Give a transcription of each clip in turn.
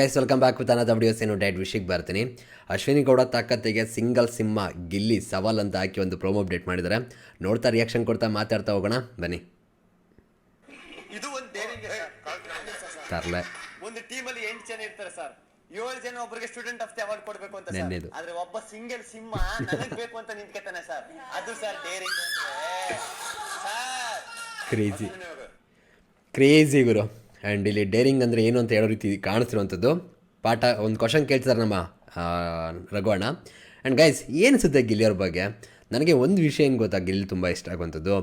Guys welcome back with ಅನದ videos ಏನು ಡೈಟ್ ವಿಷಯಕ್ಕೆ ಬರ್ತೀನಿ ಅಶ್ವಿನಿ ಗೌಡ ತಾಕತ್ತಿಗೆ ಸಿಂಗಲ್ ಸಿಂಹ ಗಿಲ್ಲಿ ಸವಾಲ್ ಅಂತ ಹಾಕಿ ಒಂದು ಪ್ರೋಮೋ ಅಪ್ಡೇಟ್ ಮಾಡಿದ್ದಾರೆ ನೋಡ್ತಾ ರಿಯಾಕ್ಷನ್ ಕೊಡ್ತಾ ಮಾತಾಡ್ತಾ ಹೋಗೋಣ ಬನ್ನಿ. ತರ್ಲೆ. ಒಂದು ಟೀಮಲ್ಲಿ ಎಂಟು ಜನ ಇರ್ತಾರೆ ಸರ್ ಏಳು ಜನ ಒಬ್ಬರಿಗೆ ಸ್ಟೂಡೆಂಟ್ ಆಫ್ ದಿ ಅವಾರ್ಡ್ ಕೊಡ್ಬೇಕು ಅಂತ ನೆನ್ನೆದು. ಸರ್ ಆದ್ರೆ ಒಬ್ಬ ಸಿಂಗಲ್ ಸಿಂಹ ನನಗ್ ಬೇಕು ಅಂತ ನಿಂತ್ಕೊತಾನೆ ಸರ್ ಅದು ಸರ್ ಡೇರಿಂಗ್ ಅಂದ್ರೆ. ಸರ್ ಕ್ರೇಜಿ ಕ್ರೇಜಿ ಗುರು. ಆ್ಯಂಡ್ ಇಲ್ಲಿ ಡೇರಿಂಗ್ ಅಂದರೆ ಏನು ಅಂತ ಹೇಳೋ ರೀತಿ ಕಾಣಿಸ್ತಿರುವಂಥದ್ದು ಪಾಠ, ಒಂದು ಕ್ವಶನ್ ಕೇಳ್ತಿದ್ದಾರೆ ನಮ್ಮ ರಘುವಣ್ಣ ಆ್ಯಂಡ್ ಗೈಸ್ ಏನು ಅನಿಸುತ್ತೆ ಗಿಲ್ಲಿಯವ್ರ ಬಗ್ಗೆ? ನನಗೆ ಒಂದು ವಿಷಯ ಏನು ಗೊತ್ತಾ ಗಿಲ್ಲಿ ತುಂಬ ಇಷ್ಟ ಆಗುವಂಥದ್ದು.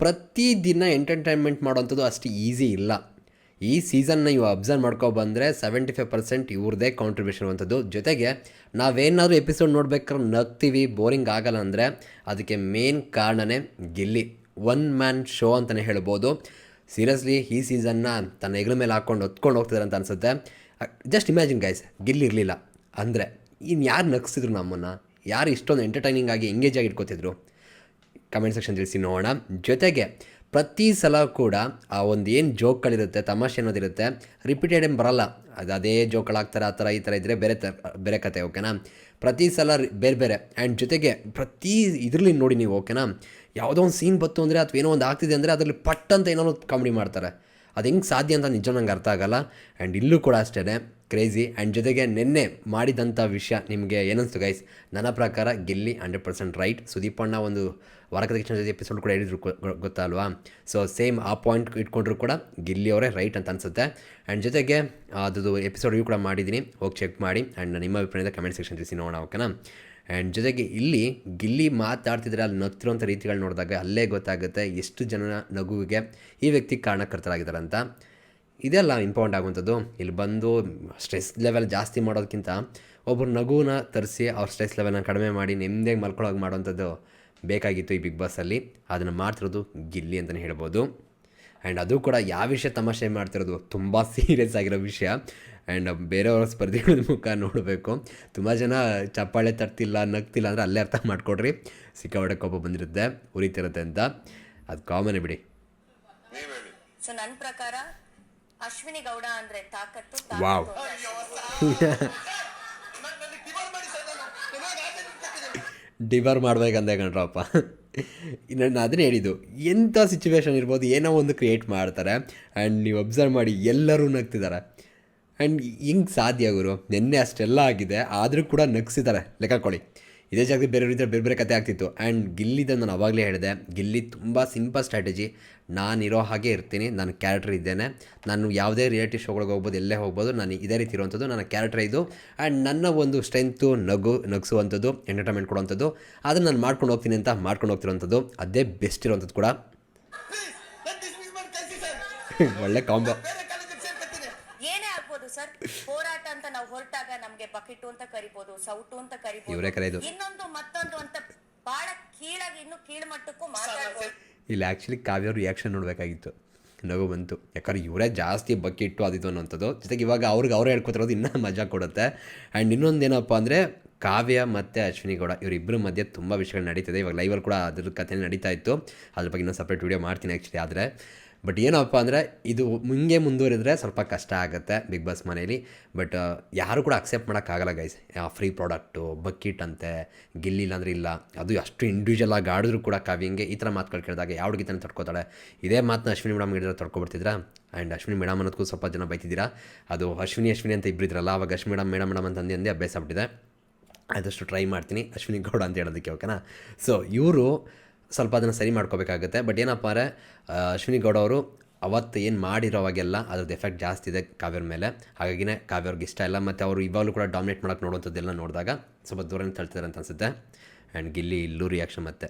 ಪ್ರತಿದಿನ ಎಂಟರ್ಟೈನ್ಮೆಂಟ್ ಮಾಡೋವಂಥದ್ದು ಅಷ್ಟು ಈಸಿ ಇಲ್ಲ. ಈ ಸೀಸನ್ನ ಇವು ಅಬ್ಸರ್ವ್ ಮಾಡ್ಕೊ ಬಂದರೆ ಸೆವೆಂಟಿ ಫೈವ್ ಪರ್ಸೆಂಟ್ ಇವ್ರದೇ ಕಾಂಟ್ರಿಬ್ಯೂಷನ್ ಅಂಥದ್ದು ಜೊತೆಗೆ ನಾವೇನಾದರೂ ಎಪಿಸೋಡ್ ನೋಡ್ಬೇಕಾದ್ರೆ ನಗ್ತೀವಿ ಬೋರಿಂಗ್ ಆಗಲ್ಲ ಅಂದರೆ ಅದಕ್ಕೆ ಮೇನ್ ಕಾರಣನೇ ಗಿಲ್ಲಿ. ಒನ್ ಮ್ಯಾನ್ ಶೋ ಅಂತಲೇ ಹೇಳ್ಬೋದು. ಸೀರಿಯಸ್ಲಿ ಈ ಸೀಸನ್ನ ತನ್ನ ಹೆಗಲ ಮೇಲೆ ಹಾಕ್ಕೊಂಡು ಹೊತ್ಕೊಂಡು ಹೋಗ್ತಿದ್ದಾರೆ ಅಂತ ಅನಿಸುತ್ತೆ. ಜಸ್ಟ್ ಇಮ್ಯಾಜಿನ್ ಗೈಸ್ ಗಿಲ್ಲಿ ಇರಲಿಲ್ಲ. ಅಂದರೆ ಇನ್ನು ಯಾರು ನಗಿಸಿದ್ರು ನಮ್ಮನ್ನು? ಯಾರು ಇಷ್ಟೊಂದು ಎಂಟರ್ಟೈನಿಂಗ್ ಆಗಿ ಎಂಗೇಜ್ ಆಗಿ ಇಟ್ಕೋತಿದ್ರು? ಕಮೆಂಟ್ ಸೆಕ್ಷನ್ ತಿಳಿಸಿ ನೋಡೋಣ ಜೊತೆಗೆ ಪ್ರತಿ ಸಲ ಕೂಡ ಆ ಒಂದು ಏನು ಜೋಕ್ಗಳಿರುತ್ತೆ, ತಮಾಷೆ ಅನ್ನೋದಿರುತ್ತೆ ರಿಪೀಟೆಡ್ ಏನು ಬರಲ್ಲ. ಅದು ಅದೇ ಜೋಕ್ಗಳಾಗ್ತಾರೆ ಆ ಥರ ಈ ಥರ ಇದ್ದರೆ ಬೇರೆ ಥರ ಬೇರೆ ಕತೆ ಓಕೆನಾ ಪ್ರತಿ ಸಲ ಬೇರೆ ಬೇರೆ. ಆ್ಯಂಡ್ ಜೊತೆಗೆ ಪ್ರತಿ ಇದರಲ್ಲಿ ನೋಡಿ ನೀವು ಓಕೆನಾ ಯಾವುದೋ ಒಂದು ಸೀನ್ ಬತ್ತು ಅಂದರೆ ಅಥವಾ ಏನೋ ಒಂದು ಆಗ್ತಿದೆ ಅಂದರೆ ಅದರಲ್ಲಿ ಪಟ್ ಅಂತ ಏನೋ ಕಾಮಿಡಿ ಮಾಡ್ತಾರೆ. ಅದು ಹೆಂಗೆ ಸಾಧ್ಯ ಅಂತ ನಿಜ ನಂಗೆ ಅರ್ಥ ಆಗಲ್ಲ. ಆ್ಯಂಡ್ ಇಲ್ಲೂ ಕೂಡ ಅಷ್ಟೇ ಕ್ರೇಜಿ ಆ್ಯಂಡ್ ಜೊತೆಗೆ ನಿನ್ನೆ ಮಾಡಿದಂಥ ವಿಷಯ ನಿಮಗೆ ಏನನ್ನಿಸ್ತು ಗೈಸ್ ನನ್ನ ಪ್ರಕಾರ Gilli hundred percent right Sudeep ಅಣ್ಣ ಒಂದು ವರಕದ ತಕ್ಷಣ ಜೊತೆ ಎಪಿಸೋಡ್ ಕೂಡ ಹೇಳಿದ್ರು ಗೊತ್ತಲ್ವಾ? ಸೊ ಸೇಮ್ ಆ ಪಾಯಿಂಟ್ ಇಟ್ಕೊಂಡ್ರು ಕೂಡ ಗಿಲ್ಲಿ ಅವರೇ ರೈಟ್ ಅಂತ ಅನಿಸುತ್ತೆ. ಆ್ಯಂಡ್ ಜೊತೆಗೆ ಅದು ಎಪಿಸೋಡ್ ಕೂಡ ಮಾಡಿದ್ದೀನಿ ಹೋಗಿ ಚೆಕ್ ಮಾಡಿ. ಆ್ಯಂಡ್ ನಿಮ್ಮ ಅಭಿಪ್ರಾಯದ ಕಮೆಂಟ್ ಸೆಕ್ಷನ್ ತಿಳಿಸಿ ನೋಡೋಣ ಓಕೆನಾ ಆ್ಯಂಡ್ ಜೊತೆಗೆ ಇಲ್ಲಿ ಗಿಲ್ಲಿ ಮಾತಾಡ್ತಿದ್ರೆ ಅಲ್ಲಿ ನಗ್ತಿರೋಂಥ ರೀತಿಗಳು ನೋಡಿದಾಗ ಅಲ್ಲೇ ಗೊತ್ತಾಗುತ್ತೆ ಎಷ್ಟು ಜನ ನಗುವಿಗೆ ಈ ವ್ಯಕ್ತಿ ಕಾರಣಕರ್ತರಾಗಿದ್ದಾರೆ ಅಂತ ಇದೆಲ್ಲ ಇಂಪಾರ್ಟೆಂಟ್ ಆಗುವಂಥದ್ದು. ಇಲ್ಲಿ ಬಂದು ಸ್ಟ್ರೆಸ್ ಲೆವೆಲ್ ಜಾಸ್ತಿ ಮಾಡೋದಕ್ಕಿಂತ ಒಬ್ಬರು ನಗುನ ತರಿಸಿ ಅವ್ರ ಸ್ಟ್ರೆಸ್ ಲೆವೆಲ್ನ ಕಡಿಮೆ ಮಾಡಿ ನೆಮ್ಮದಿಯಾಗಿ ಮಲ್ಕೊಳ್ಳೋಕೆ ಮಾಡುವಂಥದ್ದು ಬೇಕಾಗಿತ್ತು ಈ ಬಿಗ್ ಬಾಸಲ್ಲಿ ಅದನ್ನು ಮಾಡ್ತಿರೋದು ಗಿಲ್ಲಿ ಅಂತಲೇ ಹೇಳ್ಬೋದು. ಆ್ಯಂಡ್ ಅದು ಕೂಡ ಯಾವ ವಿಷಯ ತಮಾಷೆ ಮಾಡ್ತಿರೋದು, ತುಂಬ ಸೀರಿಯಸ್ ಆಗಿರೋ ವಿಷಯ. ಆ್ಯಂಡ್ ಬೇರೆಯವ್ರ ಸ್ಪರ್ಧಿಗಳ ಮುಖ ನೋಡಬೇಕು. ತುಂಬ ಜನ ಚಪ್ಪಾಳೆ ತರ್ತಿಲ್ಲ ನಗ್ತಿಲ್ಲ ಅಂದರೆ ಅಲ್ಲೇ ಅರ್ಥ ಮಾಡಿಕೊಡ್ರಿ. ಸಿಕ್ಕಾಪಟ್ಟೆ ಕೋಪ ಬಂದಿರುತ್ತೆ ಉರಿತಿರುತ್ತೆ ಅಂತ. ಅದು ಕಾಮನ್ ಬಿಡಿ. ಸೊ ನನ್ನ ಪ್ರಕಾರ ಅಶ್ವಿನಿ ಗೌಡ ಅಂದ್ರೆ ತಾಕತ್ತು ವಾವ್. ಡಿವರ್ ಮಾಡ್ಬೇಕಂದೆ ಕಣ್ರಪ್ಪ ನಾನು ಅದನ್ನೇ ಹೇಳಿದ್ದು ಎಂಥ ಸಿಚುವೇಶನ್ ಇರ್ಬೋದು ಏನೋ ಒಂದು ಕ್ರಿಯೇಟ್ ಮಾಡ್ತಾರೆ. ಆ್ಯಂಡ್ ನೀವು ಅಬ್ಸರ್ವ್ ಮಾಡಿ ಎಲ್ಲರೂ ನಗ್ತಿದ್ದಾರೆ. ಆ್ಯಂಡ್ ಹಿಂಗೆ ಸಾಧ್ಯ ಗುರು. ನಿನ್ನೆ ಅಷ್ಟೆಲ್ಲ ಆಗಿದೆ ಆದರೂ ಕೂಡ ನಗ್ಸಿದ್ದಾರೆ. ಲೆಕ್ಕಕೊಳ್ಳಿ ಇದೇ ಜಾಗದಲ್ಲಿ ಬೇರೆ ರೀತಿಯ ಬೇರೆ ಬೇರೆ ಕತೆ ಆಗ್ತಿತ್ತು. ಆ್ಯಂಡ್ ಗಿಲ್ಲಿದ ನಾನು ಅವಾಗಲೇ ಹೇಳಿದೆ ಗಿಲ್ಲಿ ತುಂಬ ಸಿಂಪಲ್ ಸ್ಟ್ರಾಟಜಿ ಇರೋ ಹಾಗೆ ಇರ್ತೀನಿ ನಾನು ಕ್ಯಾರೆಕ್ಟರ್ ಇದ್ದೇನೆ. ನಾನು ಯಾವುದೇ ರಿಯಾಲಿಟಿ ಶೋಗಳಿಗೆ ಹೋಗ್ಬೋದು ಎಲ್ಲೇ ಹೋಗ್ಬೋದು ನಾನು ಇದೇ ರೀತಿ ಇರುವಂಥದ್ದು ನನ್ನ ಕ್ಯಾರೆಕ್ಟರ್ ಇದು. ಆ್ಯಂಡ್ ನನ್ನ ಒಂದು ಸ್ಟ್ರೆಂತು ನಗು ನಗಿಸುವಂಥದ್ದು ಎಂಟರ್ಟೈನ್ಮೆಂಟ್ ಕೊಡುವಂಥದ್ದು. ಅದನ್ನು ನಾನು ಮಾಡ್ಕೊಂಡು ಹೋಗ್ತೀನಿ ಅಂತ ಮಾಡ್ಕೊಂಡು ಹೋಗ್ತಿರೋವಂಥದ್ದು. ಅದೇ ಬೆಸ್ಟ್ ಇರುವಂಥದ್ದು ಕೂಡ. ಒಳ್ಳೆ ಕಾಂಬೋ ಬೇರೆ ಕಾಲೇಜಿಗೆ ಸೇರ್ಕೊತೀನಿ ಏನೇ ಆಗ್ಬೋದು ಸರ್ ಹೋರಾಟ ಅಂತ ನಾವು ಹೊರಟಾಗ ನಮ್ಗೆ ಬಕೆಟ್ ಅಂತ ಕರಿಬಹುದು ಸೌಟು ಅಂತ ಕರಿಬಹುದು ಇನ್ನೊಂದು ಮತ್ತೊಂದು ಅಂತ ಬಹಳ ಕೀಳಾಗಿ ಇನ್ನು ಕೀಳ್ಮಟ್ಟಕ್ಕೂ ಮಾತಾಡ್ಬೋದು. ಇಲ್ಲಿ ಆ್ಯಕ್ಚುಲಿ ಕಾವ್ಯ ರಿಯಾಕ್ಷನ್ ನೋಡಬೇಕಾಗಿತ್ತು. ನಗು ಬಂತು. ಯಾಕಂದ್ರೆ ಇವರೇ ಜಾಸ್ತಿ ಬಕ್ಕಿಟ್ಟು ಅದಿತ್ತು ಅನ್ನೋಂಥದ್ದು ಜೊತೆಗೆ ಇವಾಗ ಅವ್ರಿಗೆ ಅವರೇ ಹೇಳ್ಕೊತಿರೋದು ಇನ್ನೂ ಮಜಾ ಕೊಡುತ್ತೆ. ಆ್ಯಂಡ್ ಇನ್ನೊಂದು ಏನಪ್ಪ ಅಂದರೆ ಕಾವ್ಯ ಮತ್ತು ಅಶ್ವಿನಿ ಗೌಡ ಇವರಿಬ್ಬರ ಮಧ್ಯೆ ತುಂಬ ವಿಷಯಗಳು ನಡೀತಿದೆ. ಇವಾಗ ಲೈವಲ್ಲಿ ಕೂಡ ಅದ್ರ ಕಥೆ ನಡೀತಾ ಇತ್ತು. ಅದ್ರ ಬಗ್ಗೆ ಇನ್ನೊಂದು ಸಪ್ರೇಟ್ ವೀಡಿಯೋ ಮಾಡ್ತೀನಿ ಆ್ಯಕ್ಚುಲಿ ಆದರೆ. ಬಟ್ ಏನಪ್ಪ ಅಂದರೆ ಇದು ಹಿಂಗೆ ಮುಂದುವರಿದ್ರೆ ಸ್ವಲ್ಪ ಕಷ್ಟ ಆಗುತ್ತೆ ಬಿಗ್ ಬಾಸ್ ಮನೇಲಿ. ಬಟ್ ಯಾರು ಕೂಡ ಅಕ್ಸೆಪ್ಟ್ ಮಾಡೋಕ್ಕಾಗಲ್ಲ ಗೈಸ್ ಫ್ರೀ ಪ್ರಾಡಕ್ಟು ಬಕ್ಕಿಟ್ ಅಂತೆ ಗಿಲ್ಲಿಲ್ಲ ಅಂದರೆ ಇಲ್ಲ. ಅದು ಅಷ್ಟು ಇಂಡಿವಿಜುವಲ್ ಆಗಿ ಆಡಿದ್ರು ಕೂಡ ಕಾವ್ಯಂಗೆ ಈ ಥರ ಮಾತುಗಳು ಕೇಳಿದಾಗ ಯಾವ ಹುಡುಗಿತಾನೆ ತಡ್ಕೋತಾಳೆ? ಇದೇ ಮಾತನ್ನ ಅಶ್ವಿನಿ ಮೇಡಮ್ ಹೇಳಿದ್ರೆ ತಡ್ಕೊಬರ್ತಿದ್ರಾ ಆ್ಯಂಡ್ ಅಶ್ವಿನಿ ಮೇಡಮ್ ಅನ್ನೋದಕ್ಕೂ ಸ್ವಲ್ಪ ಜನ ಬೈತಿದ್ದೀರಾ? ಅದು ಅಶ್ವಿನಿ ಅಶ್ವಿನಿ ಅಂತ ಇಬ್ಬರಿದ್ರಲ್ಲ ಅವಾಗ ಅಶ್ವಿನಿ ಮೇಡಮ್ ಮೇಡಮ್ ಮೇಡಮ್ ಅಂತ ಅಂದೆ ಅಂದೇ ಅಭ್ಯಾಸ ಬಿಟ್ಟಿದೆ ಆದಷ್ಟು ಟ್ರೈ ಮಾಡ್ತೀನಿ. ಅಶ್ವಿನಿ ಗೌಡ ಅಂತ ಹೇಳೋದಕ್ಕೆ ಓಕೆನಾ ಸೊ ಇವರು ಸ್ವಲ್ಪ ಅದನ್ನು ಸರಿ ಮಾಡ್ಕೋಬೇಕಾಗುತ್ತೆ. ಬಟ್ ಏನಪ್ಪ ಅಂದರೆ ಅಶ್ವಿನಿ ಗೌಡ ಅವರು ಅವತ್ತು ಏನು ಮಾಡಿರೋವಾಗೆಲ್ಲ ಅದ್ರದ್ದು ಎಫೆಕ್ಟ್ ಜಾಸ್ತಿ ಇದೆ ಕಾವ್ಯರ ಮೇಲೆ. ಹಾಗಾಗಿನೇ ಕಾವ್ಯ ಅವ್ರಿಗೆ ಇಷ್ಟ ಇಲ್ಲ. ಮತ್ತು ಅವರು ಇವಾಗಲೂ ಕೂಡ ಡಾಮಿನೇಟ್ ಮಾಡೋಕ್ಕೆ ನೋಡುವಂಥದ್ದೆಲ್ಲ ನೋಡಿದಾಗ ಸ್ವಲ್ಪ ದೂರನೇ ತಳ್ತಿದ್ದಾರೆ ಅಂತ ಅನಿಸುತ್ತೆ. ಆ್ಯಂಡ್ ಗಿಲ್ಲಿ ಇಲ್ಲೂ ರಿಯಾಕ್ಷನ್ ಮತ್ತೆ.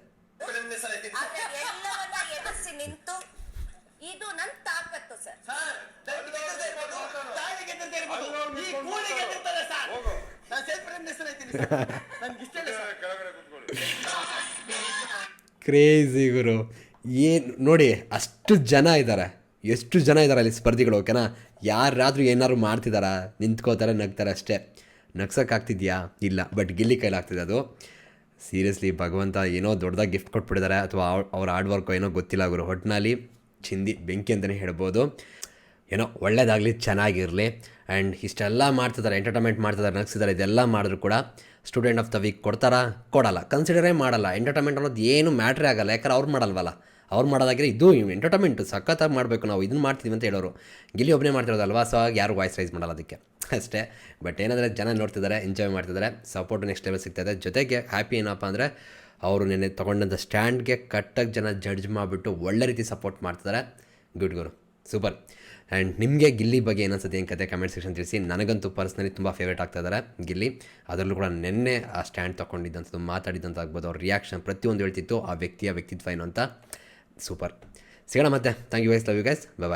ಕ್ರೇಜಿ ಗುರು. ಏನು, ನೋಡಿ, ಅಷ್ಟು ಜನ ಇದ್ದಾರೆ ಎಷ್ಟು ಜನ ಇದ್ದಾರೆ ಅಲ್ಲಿ ಸ್ಪರ್ಧಿಗಳು ಓಕೆನಾ ಯಾರಾದರೂ ಏನಾದ್ರು ಮಾಡ್ತಿದ್ದಾರಾ ನಿಂತ್ಕೋತಾರೆ, ನಗ್ತಾರೆ ಅಷ್ಟೇ. ನಗ್ಸೋಕ್ಕಾಗ್ತಿದ್ಯಾ? ಇಲ್ಲ ಬಟ್ ಗಿಲ್ಲಿ ಕೈಲಾಗ್ತಿದೆ ಅದು. ಸೀರಿಯಸ್ಲಿ ಭಗವಂತ ಏನೋ ದೊಡ್ಡದಾಗಿ ಗಿಫ್ಟ್ ಕೊಟ್ಬಿಟ್ಟಿದ್ದಾರೆ ಅಥವಾ ಅವ್ರ ಅವ್ರ ಹಾರ್ಡ್ ವರ್ಕ್ ಏನೋ ಗೊತ್ತಿಲ್ಲ ಗುರು. ಹೊಟ್ಟಿನಲ್ಲಿ ಚಿಂದಿ, ಬೆಂಕಿ ಅಂತಲೇ ಹೇಳ್ಬೋದು. ಏನೋ ಒಳ್ಳೆಯದಾಗಲಿ ಚೆನ್ನಾಗಿರಲಿ. ಆ್ಯಂಡ್ ಇಷ್ಟೆಲ್ಲ ಮಾಡ್ತಿದ್ದಾರೆ ಎಂಟರ್ಟೈನ್ಮೆಂಟ್ ಮಾಡ್ತಿದ್ದಾರೆ, ನಗ್ಸಿದ್ದಾರೆ, ಇದೆಲ್ಲ ಮಾಡಿದ್ರು ಕೂಡ ಸ್ಟೂಡೆಂಟ್ ಆಫ್ ದ ವೀಕ್ ಕೊಡ್ತಾರಾ? ಕೊಡಲ್ಲ. ಕನ್ಸಿಡರೇ ಮಾಡಲ್ಲ. ಎಂಟರ್ಟೈನ್ಮೆಂಟ್ ಅನ್ನೋದು ಏನು ಮ್ಯಾಟ್ರೇ ಆಗಲ್ಲ. ಯಾಕಂದ್ರೆ ಅವ್ರು ಮಾಡಲ್ವಲ್ಲ. ಅವ್ರು ಮಾಡೋದಾಗಿದ್ರೆ ಇದು ಎಂಟರ್ಟೈನ್ಮೆಂಟ್ ಸಖತ್ತಾಗಿ ಮಾಡಬೇಕು ನಾವು. ಇದನ್ನು ಮಾಡ್ತೀವಿ ಅಂತ ಹೇಳೋರು. ಗಿಲ್ಲಿ ಒಬ್ಬನೇ ಮಾಡ್ತಿರೋದಲ್ವಾ? ಸೊ ಯಾರು ವಾಯ್ಸ್ ರೈಸ್ ಮಾಡಲ್ಲ ಅದಕ್ಕೆ. ಅಷ್ಟೇ. ಬಟ್ ಏನಂದರೆ ಜನ ನೋಡ್ತಿದ್ದಾರೆ ಎಂಜಾಯ್ ಮಾಡ್ತಿದ್ದಾರೆ ಸಪೋರ್ಟ್ ನೆಕ್ಸ್ಟ್ ಲೆವೆಲ್ ಸಿಗ್ತದೆ ಜೊತೆಗೆ ಹ್ಯಾಪಿ ಏನಪ್ಪ ಅಂದರೆ ಅವರು ನೆನ್ನೆ ತೊಗೊಂಡಂಥ ಸ್ಟ್ಯಾಂಡ್ಗೆ ಕಟ್ಟಾಗಿ ಜನ ಜಡ್ಜ್ ಮಾಡಿಬಿಟ್ಟು ಒಳ್ಳೆ ರೀತಿ ಸಪೋರ್ಟ್ ಮಾಡ್ತಿದ್ದಾರೆ. Good Guru. ಸೂಪರ್ ಆ್ಯಂಡ್ ನಿಮಗೆ ಗಿಲ್ಲಿ ಬಗ್ಗೆ ಏನನ್ಸುತ್ತೆ ಏನು ಕತೆ ಕಮೆಂಟ್ ಸೆಕ್ಷನ್ ತಿಳಿಸಿ. ನನಗಂತೂ ಪರ್ಸ್ನಲಿ ತುಂಬ ಫೇವ್ರೇಟ್ ಆಗ್ತಾ ಇದ್ದಾರೆ ಗಿಲ್ಲಿ. ಅದರಲ್ಲೂ ಕೂಡ ನಿನ್ನೆ ಆ ಸ್ಟ್ಯಾಂಡ್ ತೊಗೊಂಡಿದ್ದಂಥದ್ದು ಮಾತಾಡಿದಂಥ ಆಗ್ಬೋದು, ಅವ್ರ ರಿಯಾಕ್ಷನ್ ಪ್ರತಿಯೊಂದು ಹೇಳ್ತಿತ್ತು, ಆ ವ್ಯಕ್ತಿಯ ವ್ಯಕ್ತಿತ್ವ ಏನು ಅಂತ. ಸೂಪರ್ ಸಿಗೋಣ ಮತ್ತೆ. Thank you wise love you guys bye